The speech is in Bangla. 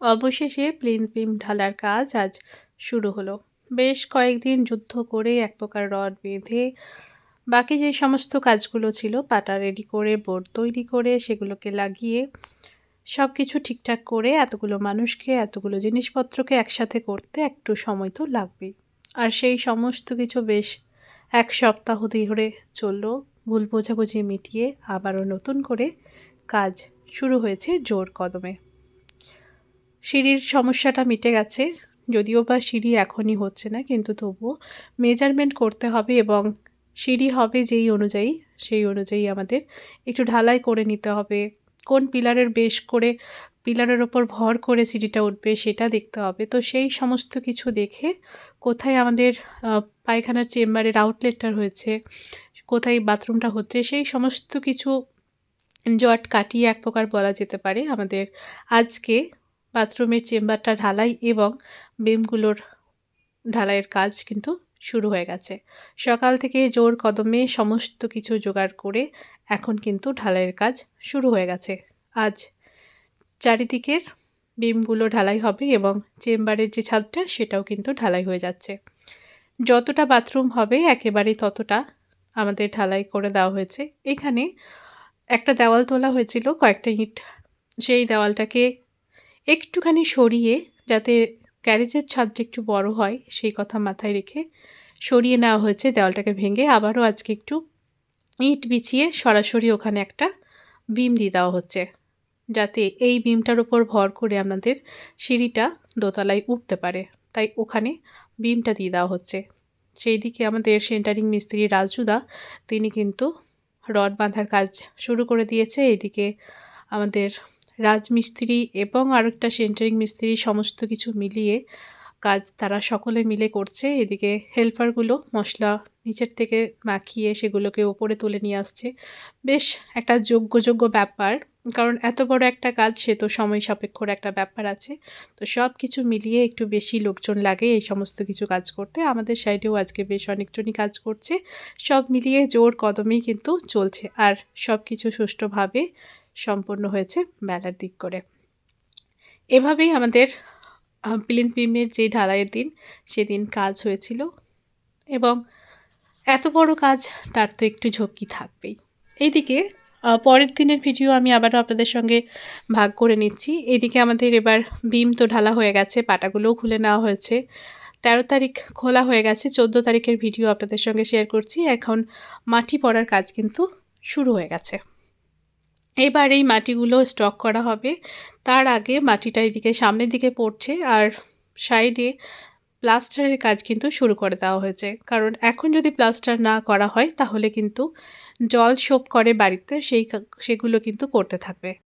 অবশেষে প্লেন বিম ঢালার কাজ আজ শুরু হলো। বেশ কয়েকদিন যুদ্ধ করে এক প্রকার রড বেঁধে বাকি যে সমস্ত কাজগুলো ছিল পাটা রেডি করে বোর্ড তৈরি করে, সেগুলোকে লাগিয়ে সব কিছু ঠিকঠাক করে এতগুলো মানুষকে, এতগুলো জিনিসপত্রকে একসাথে করতে একটু সময় তো লাগবেই। আর সেই সমস্ত কিছু বেশ এক সপ্তাহ ধরে চলল। ভুল বোঝাবুঝি মিটিয়ে আবারও নতুন করে কাজ শুরু হয়েছে জোর কদমে। সিঁড়ির সমস্যাটা মিটে গেছে। যদিও বা সিঁড়ি এখনই হচ্ছে না, কিন্তু তবুও মেজারমেন্ট করতে হবে এবং সিঁড়ি হবে যেই অনুযায়ী, সেই অনুযায়ী আমাদের একটু ঢালাই করে নিতে হবে। কোন পিলারের বেশ করে, পিলারের ওপর ভর করে সিঁড়িটা উঠবে সেটা দেখতে হবে। তো সেই সমস্ত কিছু দেখে কোথায় আমাদের পায়খানার চেম্বারের আউটলেটটা হয়েছে কোথায় বাথরুমটা হচ্ছে, সেই সমস্ত কিছু জট কাটিয়ে এক প্রকার বলা যেতে পারে আমাদের আজকে বাথরুমের চেম্বারটা ঢালাই এবং বিমগুলোর ঢালাইয়ের কাজ কিন্তু শুরু হয়ে গেছে। সকাল থেকে জোর কদমে সমস্ত কিছু জোগাড় করে এখন কিন্তু ঢালাইয়ের কাজ শুরু হয়ে গেছে। আজ চারিদিকের বিমগুলো ঢালাই হবে এবং চেম্বারের যে ছাদটা, সেটাও কিন্তু ঢালাই হয়ে যাচ্ছে। যতটা বাথরুম হবে, একেবারেই ততটা আমাদের ঢালাই করে দেওয়া হয়েছে। এখানে একটা দেওয়াল তোলা হয়েছিল, কয়েকটা ইট। সেই দেওয়ালটাকে একটুখানি সরিয়ে, যাতে গ্যারেজের ছাদটা একটু বড় হয়, সেই কথা মাথায় রেখে সরিয়ে নেওয়া হয়েছে দেওয়ালটাকে ভেঙে। আবারও আজকে একটু ইট বিছিয়ে সরাসরি ওখানে একটা বিম দিয়ে দেওয়া হচ্ছে। যাতে এই বিমটার উপর ভর করে আমাদের সিঁড়িটা দোতলায় উঠতে পারে। তাই ওখানে বিমটা দিয়ে দেওয়া হচ্ছে। সেই দিকে আমাদের সেন্টারিং মিস্ত্রি রাজুদা তিনি কিন্তু রড বাঁধার কাজ শুরু করে দিয়েছে। এইদিকে আমাদের রাজমিস্ত্রি এবং আরেকটা সেন্টারিং মিস্ত্রি সমস্ত কিছু মিলিয়ে কাজ তারা সকলে মিলে করছে। এদিকে হেল্পারগুলো মশলা নিচের থেকে মাখিয়ে সেগুলোকে ওপরে তুলে নিয়ে আসছে। বেশ একটা যোগ্য ব্যাপার, কারণ এত বড় একটা কাজ সে তো সময় সাপেক্ষর একটা ব্যাপার আছে। তো সব কিছু মিলিয়ে একটু বেশি লোকজন লাগে এই সমস্ত কিছু কাজ করতে। আমাদের সাইডেও আজকে বেশ অনেকজনই কাজ করছে। সব মিলিয়ে জোর কদমেই কিন্তু চলছে। আর সব কিছু সুষ্ঠুভাবে সম্পন্ন হয়েছে মেলার দিক করে। এভাবেই আমাদের প্লিন পিমের যে ঢালাইয়ের দিন, সেদিন কাজ হয়েছিল এবং এত বড় কাজ তার তো একটু ঝক্কি থাকবেই। এইদিকে পরের দিনের ভিডিও আমি আবারও আপনাদের সঙ্গে ভাগ করে নিচ্ছি। এদিকে আমাদের এবার বিম তো ঢালা হয়ে গেছে, পাটাগুলোও খুলে নেওয়া হয়েছে। তেরো তারিখ খোলা হয়ে গেছে, চোদ্দ তারিখের ভিডিও আপনাদের সঙ্গে শেয়ার করছি। এখন মাটি পড়ার কাজ কিন্তু শুরু হয়ে গেছে। এবার এই মাটিগুলো স্টক করা হবে। তার আগে মাটিটা এদিকে সামনের দিকে পড়ছে আর সাইডে প্লাস্টারের কাজ কিন্তু শুরু করে দেওয়া হয়েছে। কারণ এখন যদি প্লাস্টার না করা হয় তাহলে কিন্তু জল শোপ করে বাড়িতে, সেই সেগুলো কিন্তু করতে থাকবে।